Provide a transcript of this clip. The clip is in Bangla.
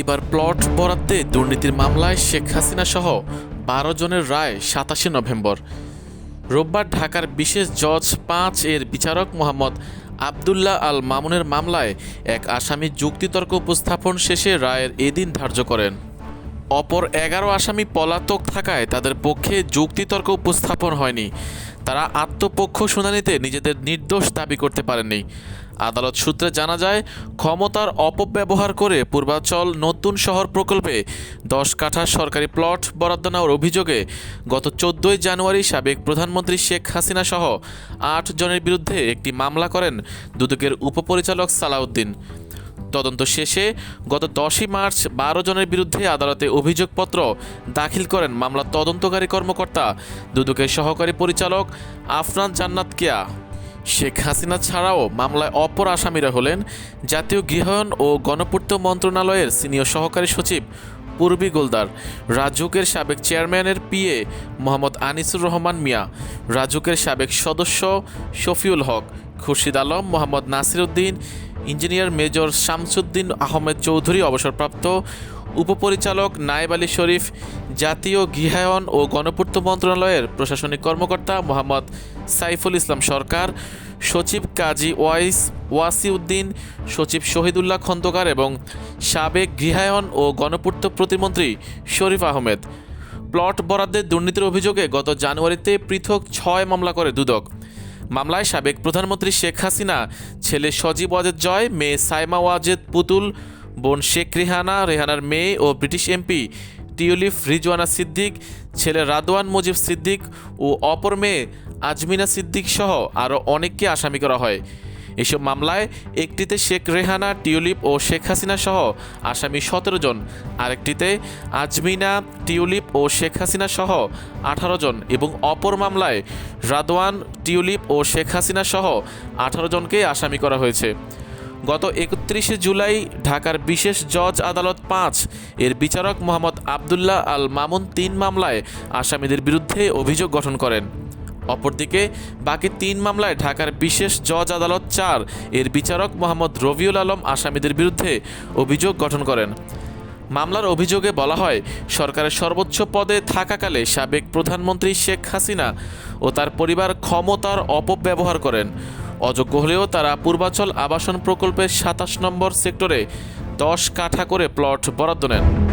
এবার প্লট বরাদ্দে দুর্নীতির মামলায় শেখ হাসিনা সহ বারো জনের রায় সাতাশে নভেম্বর। রোববার ঢাকার বিশেষ জজ পাঁচ এর বিচারক মোহাম্মদ আবদুল্লাহ আল মামুনের মামলায় এক আসামি যুক্তিতর্ক উপস্থাপন শেষে রায়ের এদিন ধার্য করেন। অপর এগারো আসামি পলাতক থাকায় তাদের পক্ষে যুক্তিতর্ক উপস্থাপন হয়নি। তারা আত্মপক্ষ শুনানিতে নিজেদের নির্দোষ দাবি করতে পারেননি। আদালত সূত্রে জানা যায়, ক্ষমতার অপব্যবহার করে পূর্বাচল নতুন শহর প্রকল্পে দশ কাঠা সরকারি প্লট বরাদ্দ নেওয়ার অভিযোগে গত চোদ্দই জানুয়ারি সাবেক প্রধানমন্ত্রী শেখ হাসিনা সহ আট জনের বিরুদ্ধে একটি মামলা করেন দুদকের উপপরিচালক সালাউদ্দিন। তদন্ত শেষে গত দশই মার্চ বারো জনের বিরুদ্ধে আদালতে অভিযোগপত্র দাখিল করেন মামলার তদন্তকারী কর্মকর্তা। দুদকের সহকারী পরিচালক আফরান জান্নাত কেয়া। শেখ হাসিনা ছাড়াও মামলায় অপর আসামিরা হলেন জাতীয় গৃহায়ন ও গণপূর্ত মন্ত্রণালয়ের সিনিয়র সহকারী সচিব পূর্বী গোলদার, রাজুকের সাবেক চেয়ারম্যানের পিএ মোহাম্মদ আনিসুর রহমান মিয়া, রাজুকের সাবেক সদস্য শফিউল হক, খুরশিদ আলম, মোহাম্মদ নাসির উদ্দিন ইঞ্জিনিয়ার মেজর শামসুদ্দিন আহমেদ চৌধুরী অবসরপ্রাপ্ত উপপরিচালক নায়েব আলী শরীফ, জাতীয় গৃহায়ন ও গণপূর্ত মন্ত্রণালয়ের প্রশাসনিক কর্মকর্তা মোহাম্মদ সাইফুল ইসলাম সরকার, সচিব কাজী ওয়াইস ওয়াসিউদ্দিন, সচিব শহীদুল্লাহ খন্দকার এবং সাবেক গৃহায়ন ও গণপূর্ত প্রতিমন্ত্রী শরীফ আহমেদ। প্লট বরাদ্দের দুর্নীতির অভিযোগে গত জানুয়ারিতে পৃথক ছয় মামলা করে দুদক। মামলায় সাবেক প্রধানমন্ত্রী শেখ হাসিনা, ছেলে সজীব ওয়াজেদ জয়, মেয়ে সাইমা ওয়াজেদ পুতুল, বোন শেখ রেহানা, রেহানার মেয়ে ও British MP Tulip Rizwana Siddiq, ছেলে রাদওয়ান মুজিব সিদ্দিক ও অপর মেয়ে আজমিনা সিদ্দিক সহ আরও অনেককে আসামি করা হয়। এসব মামলায় একটিতে শেখ রেহানা, টিউলিপ ও শেখ হাসিনা সহ আসামি সতেরো জন, আরেকটিতে আজমিনা, টিউলিপ ও শেখ হাসিনা সহ আঠারো জন এবং অপর মামলায় রাদওয়ান, টিউলিপ ও শেখ হাসিনা সহ আঠারো জনকে আসামি করা হয়েছে। গত একত্রিশে জুলাই ঢাকার বিশেষ জজ আদালত পাঁচ, এর বিচারক মোহাম্মদ আবদুল্লাহ আল মামুন তিন মামলায় আসামিদের বিরুদ্ধে অভিযোগ গঠন করেন। অপরদিকে, বাকি তিন মামলায় ঢাকার বিশেষ জজ আদালত চার। এর বিচারক মোহাম্মদ রবিউল আলম আসামিদের বিরুদ্ধে অভিযোগ গঠন করেন। মামলার অভিযোগে বলা হয়, সরকারের সর্বোচ্চ পদে থাকাকালে সাবেক প্রধানমন্ত্রী শেখ হাসিনা ও তার পরিবার ক্ষমতার অপব্যবহার করেন। অযোগ্য হলেও তারা পূর্বাচল আবাসন প্রকল্পের সাতাশ নম্বর সেক্টরে দশ কাঠা করে প্লট বরাদ্দ নেন।